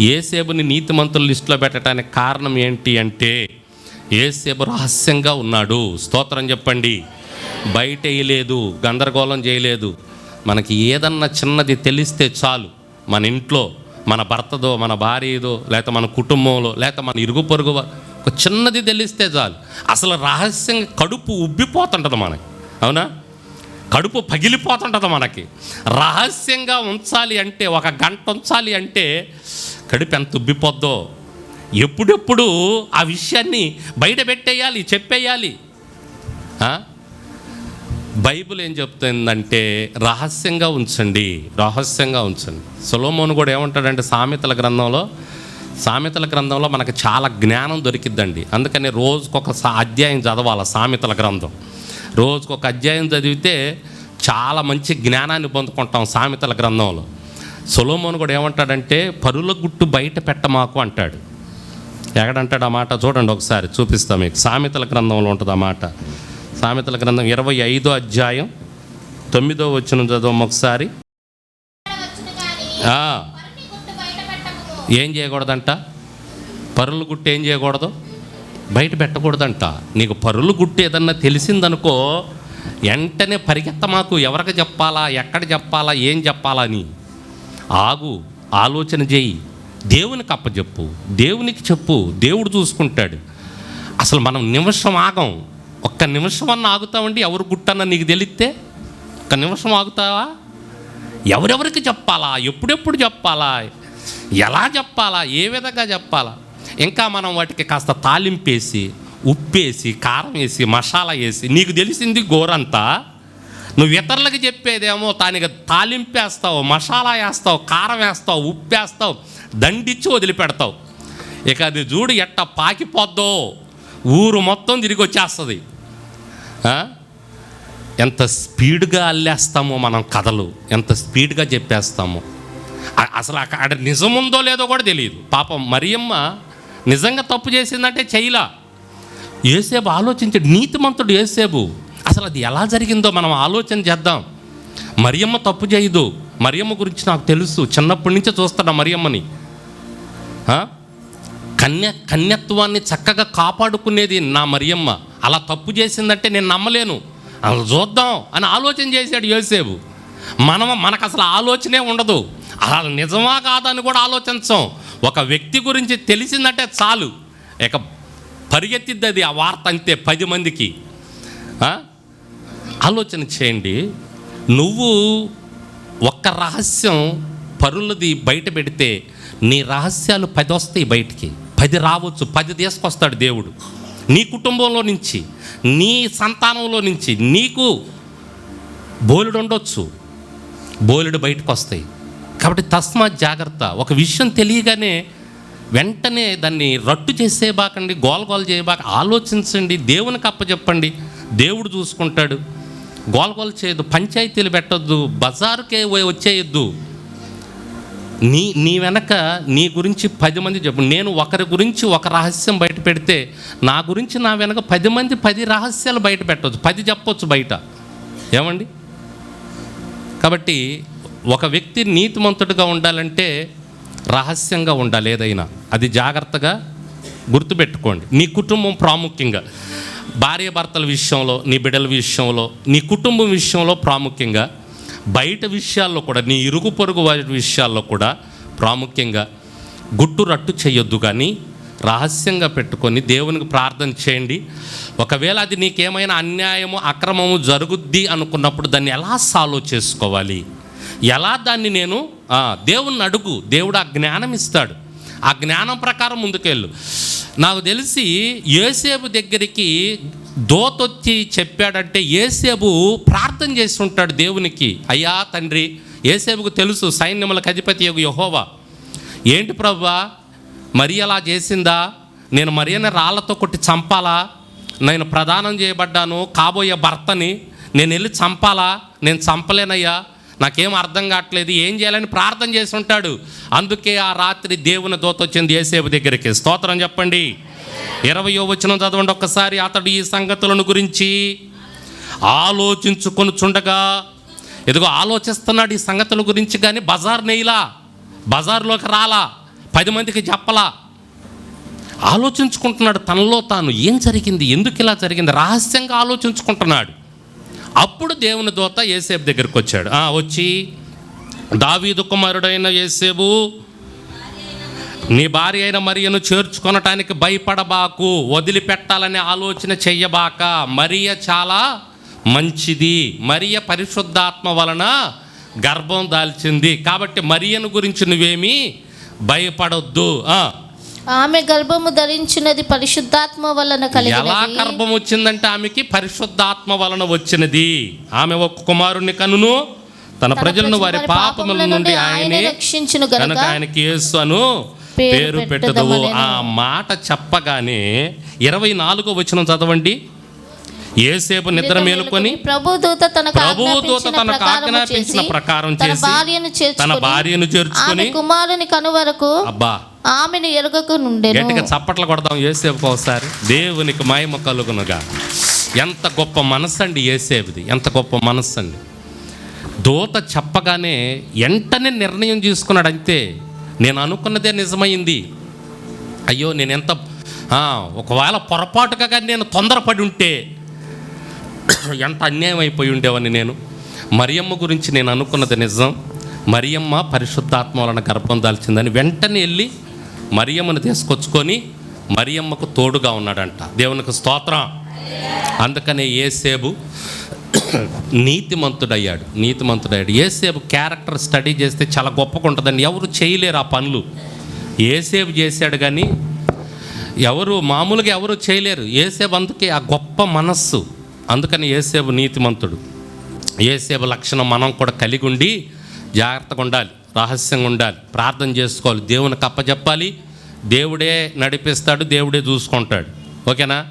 ఏసేబుని నీతిమంతుల లిస్టులో పెట్టడానికి కారణం ఏంటి అంటే ఏసేబు రహస్యంగా ఉన్నాడు. స్తోత్రం చెప్పండి. బయట వేయలేదు గందరగోళం చేయలేదు. మనకి ఏదన్నా చిన్నది తెలిస్తే చాలు. మన ఇంట్లో మన భర్తదో మన భార్యదో లేకపోతే మన కుటుంబంలో లేకపోతే మన ఇరుగు పొరుగు ఒక చిన్నది తెలిస్తే చాలు. అసలు రహస్యంగా కడుపు ఉబ్బిపోతుంటుంది మనకి. అవునా? కడుపు పగిలిపోతుంటుంది మనకి. రహస్యంగా ఉంచాలి అంటే ఒక గంట ఉంచాలి అంటే కడుపు ఎంత ఉబ్బిపోద్దో ఎప్పుడెప్పుడు ఆ విషయాన్ని బయట పెట్టేయాలి చెప్పేయాలి. బైబుల్ బైబిల్ ఏం చెప్తుందంటే రహస్యంగా ఉంచండి రహస్యంగా ఉంచండి. సొలోమోను కూడా ఏమంటాడంటే సామెతల గ్రంథంలో సామెతల గ్రంథంలో మనకు చాలా జ్ఞానం దొరికిద్దండి. అందుకని రోజుకొక అధ్యాయం చదవాలి సామెతల గ్రంథం. రోజుకొక అధ్యాయం చదివితే చాలా మంచి జ్ఞానాన్ని పొందుకుంటాం సామెతల గ్రంథంలో. సొలోమోన్ కూడా ఏమంటాడంటే పరుల గుట్టు బయట పెట్టమాకు అంటాడు. ఎక్కడంటాడు ఆ మాట? చూడండి ఒకసారి చూపిస్తాం మీకు. సామెతల గ్రంథంలో ఉంటుంది ఆ మాట. సామెతల గ్రంథం ఇరవై ఐదో అధ్యాయం తొమ్మిదో వచ్చిన చదవం ఒకసారి. ఏం చేయకూడదంట? పరుల గుట్టు ఏం చేయకూడదు? బయట పెట్టకూడదంట. నీకు పరుల గుట్టు ఏదన్నా తెలిసిందనుకో వెంటనే పరిగెత్త మాకు ఎవరికి చెప్పాలా? ఎక్కడ చెప్పాలా? ఏం చెప్పాలా అని. ఆగు ఆలోచన చేయి. దేవునికి అప్పచెప్పు దేవునికి చెప్పు. దేవుడు చూసుకుంటాడు. అసలు మనం నిమిషం ఆగం. ఒక్క నిమిషం అన్న ఆగుతామండి? ఎవరు గుట్టన్న నీకు తెలిస్తే? ఒక్క నిమిషం ఆగుతావా? ఎవరెవరికి చెప్పాలా? ఎప్పుడెప్పుడు చెప్పాలా? ఎలా చెప్పాలా? ఏ విధంగా చెప్పాలా? ఇంకా మనం వాటికి కాస్త తాలింపేసి ఉప్పేసి కారం వేసి మసాలా వేసి నీకు తెలిసింది గోరంతా? నువ్వు ఇతరులకు చెప్పేదేమో దానికి తాలింపేస్తావు మసాలా వేస్తావు కారం వేస్తావు ఉప్పు వేస్తావు దండిచ్చి వదిలిపెడతావు. ఇక అది చూడు ఎట్ట పాకిపోద్దో. ఊరు మొత్తం తిరిగి వచ్చేస్తుంది. ఎంత స్పీడ్గా అల్లేస్తామో మనం కథలు ఎంత స్పీడ్గా చెప్పేస్తామో. అసలు అక్కడ నిజం ఉందో లేదో కూడా తెలియదు. పాపం మరియమ్మ నిజంగా తప్పు చేసిందంటే చేయలా. ఏసేపు ఆలోచించాడు నీతిమంతుడు ఏసేపు అసలు అది ఎలా జరిగిందో మనం ఆలోచన చేద్దాం. మరియమ్మ తప్పు చేయదు. మరియమ్మ గురించి నాకు తెలుసు. చిన్నప్పటి నుంచే చూస్తాడు ఆ మరియమ్మని. కన్య కన్యత్వాన్ని చక్కగా కాపాడుకునేది నా మరియమ్మ. అలా తప్పు చేసిందంటే నేను నమ్మలేను. అలా చూద్దాం అని ఆలోచన చేశాడు యోసేపు. మనం మనకు అసలు ఆలోచనే ఉండదు. అలా నిజమా కాదని కూడా ఆలోచించం. ఒక వ్యక్తి గురించి తెలిసిందంటే చాలు. ఇక పరిగెత్తిద్ది అది ఆ వార్త అంతే పది మందికి. ఆలోచన చేయండి. నువ్వు ఒక్క రహస్యం పరులది బయట పెడితే నీ రహస్యాలు పది వస్తాయి బయటికి. పది రావచ్చు పది తీసుకొస్తాడు దేవుడు. నీ కుటుంబంలో నుంచి నీ సంతానంలో నుంచి నీకు బోలెడు ఉండొచ్చు. బోలెడు బయటకు వస్తాయి. కాబట్టి తస్మాత్ జాగ్రత్త. ఒక విషయం తెలియగానే వెంటనే దాన్ని రట్టు చేసేబాకండి గోల గోల చేయబాక ఆలోచించండి దేవునికి అప్పచెప్పండి. దేవుడు చూసుకుంటాడు. గోల్ చేయొద్దు పంచాయతీలు పెట్టొద్దు బజారుకే వచ్చేయొద్దు. నీ నీ వెనక నీ గురించి పది మంది చెప్పు. నేను ఒకరి గురించి ఒక రహస్యం బయట పెడితే నా గురించి నా వెనక పది మంది పది రహస్యాలు బయట పెట్టవచ్చు పది చెప్పొచ్చు బయట. ఏమండి? కాబట్టి ఒక వ్యక్తి నీతిమంతుడిగా ఉండాలంటే రహస్యంగా ఉండాలి ఏదైనా. అది జాగ్రత్తగా గుర్తుపెట్టుకోండి. నీ కుటుంబం ప్రాముఖ్యంగా. భార్య భర్తల విషయంలో నీ బిడ్డల విషయంలో నీ కుటుంబం విషయంలో ప్రాముఖ్యంగా బయట విషయాల్లో కూడా నీ ఇరుగు పొరుగు వారి విషయాల్లో కూడా ప్రాముఖ్యంగా గుట్టు రట్టు చేయొద్దు కానీ రహస్యంగా పెట్టుకొని దేవునికి ప్రార్థన చేయండి. ఒకవేళ అది నీకేమైనా అన్యాయము అక్రమము జరుగుద్ది అనుకున్నప్పుడు దాన్ని ఎలా సాల్వ్ చేసుకోవాలి? ఎలా దాన్ని నేను దేవుణ్ణి అడుగు దేవుడు ఆ జ్ఞానం ఇస్తాడు. ఆ జ్ఞానం ప్రకారం ముందుకెళ్ళు. నాకు తెలిసి ఏసేపు దగ్గరికి దోతొచ్చి చెప్పాడంటే ఏసేపు ప్రార్థన చేసి ఉంటాడు దేవునికి. అయ్యా తండ్రి ఏసేపుకు తెలుసు సైన్యములకు అధిపతి యొక్క యహోవా. ఏంటి ప్రభా మరి అలా చేసిందా? నేను మరియని రాళ్ళతో కొట్టి చంపాలా? నేను ప్రదానం చేయబడ్డాను కాబోయే భర్తని నేను వెళ్ళి చంపాలా? నేను చంపలేనయ్యా. నాకేం అర్థం కావట్లేదు ఏం చేయాలని ప్రార్థన చేసి ఉంటాడు. అందుకే ఆ రాత్రి దేవుని దోత వచ్చింది ఏసేపు దగ్గరికి. స్తోత్రం చెప్పండి. ఇరవయో వచ్చిన చదవండి ఒక్కసారి. అతడు ఈ సంగతులను గురించి ఆలోచించుకొని చుండగా ఇదిగో ఆలోచిస్తున్నాడు ఈ సంగతుల గురించి కానీ బజార్ నెయ్యలా బజార్లోకి రాలా పది మందికి చెప్పలా. ఆలోచించుకుంటున్నాడు తనలో తాను ఏం జరిగింది ఎందుకు ఇలా జరిగింది రహస్యంగా ఆలోచించుకుంటున్నాడు. అప్పుడు దేవుని దూత ఏసేపు దగ్గరికి వచ్చాడు వచ్చి దావీదు కుమారుడైన ఏసేపు నీ భార్య అయిన మరియను చేర్చుకొనటానికి భయపడబాకు వదిలిపెట్టాలనే ఆలోచన చెయ్యబాక. మరియ చాలా మంచిది. మరియ పరిశుద్ధాత్మ వలన గర్భం దాల్చింది. కాబట్టి మరియను గురించి నువ్వేమీ భయపడొద్దు. ఆమె గర్భము ధరించినది పరిశుద్ధాత్మ వలన ఎలా కలిగినది గర్భం వచ్చిందంటే ఆమెకి పరిశుద్ధాత్మ వలన వచ్చినది. ఆమె ఒక కుమారుని కనును తన ప్రజలను వారి పాపముల నుండి ఆయనే రక్షించును కనుక ఆయనకి యేసు అను పేరు పెట్టదు. ఆ మాట చెప్పగానే ఇరవై నాలుగో వచనం చదవండి. ఏసేపు నిద్ర మేలుకొని ప్రభు దూత తనకు ప్రభు దూత ఆజ్ఞాపించిన తనకు ఆజ్ఞాపించిన ప్రకారం తన చేసి తన భార్యను చేర్చుకొని కుమారుని కను వరకు అబ్బా ఆమెను ఎరుగకు నుండెను గట్టిగా చప్పట్లు కొడదాం ఏసేపు ఒకసారి. దేవునికి మహిమ కలుగునుగా. ఎంత గొప్ప మనస్సు అండి ఏసేపుది ఎంత గొప్ప మనస్సు అండి దూత చెప్పగానే వెంటనే నిర్ణయం తీసుకున్నాడు అంతే నేను అనుకున్నదే నిజమైంది. అయ్యో నేను ఎంత ఒకవేళ పొరపాటుగా కానీ నేను తొందరపడి ఉంటే ఎంత అన్యాయం అయిపోయి ఉండేవని నేను. మరియమ్మ గురించి నేను అనుకున్నది నిజం. మరియమ్మ పరిశుద్ధాత్మ వలన గర్భం దాల్చిందని వెంటనే వెళ్ళి మరియమ్మను తీసుకొచ్చుకొని మరియమ్మకు తోడుగా ఉన్నాడంట. దేవునికి స్తోత్రం. అందుకనే ఏసేబు నీతిమంతుడయ్యాడు. నీతిమంతుడయ్యాడు. ఏసేపు క్యారెక్టర్ స్టడీ చేస్తే చాలా గొప్పగా ఉంటుందండి ఎవరు చేయలేరు ఆ పనులు. ఏసేపు చేశాడు కానీ ఎవరు మామూలుగా ఎవరు చేయలేరు. ఏసేపు అందుకే ఆ గొప్ప మనస్సు. అందుకని ఏసేపు నీతిమంతుడు. ఏసేపు లక్షణం మనం కూడా కలిగి ఉండి జాగ్రత్తగా ఉండాలి. రహస్యంగా ఉండాలి. ప్రార్థన చేసుకోవాలి. దేవునికి అప్పచెప్పాలి దేవుడే నడిపిస్తాడు. దేవుడే చూసుకుంటాడు. ఓకేనా?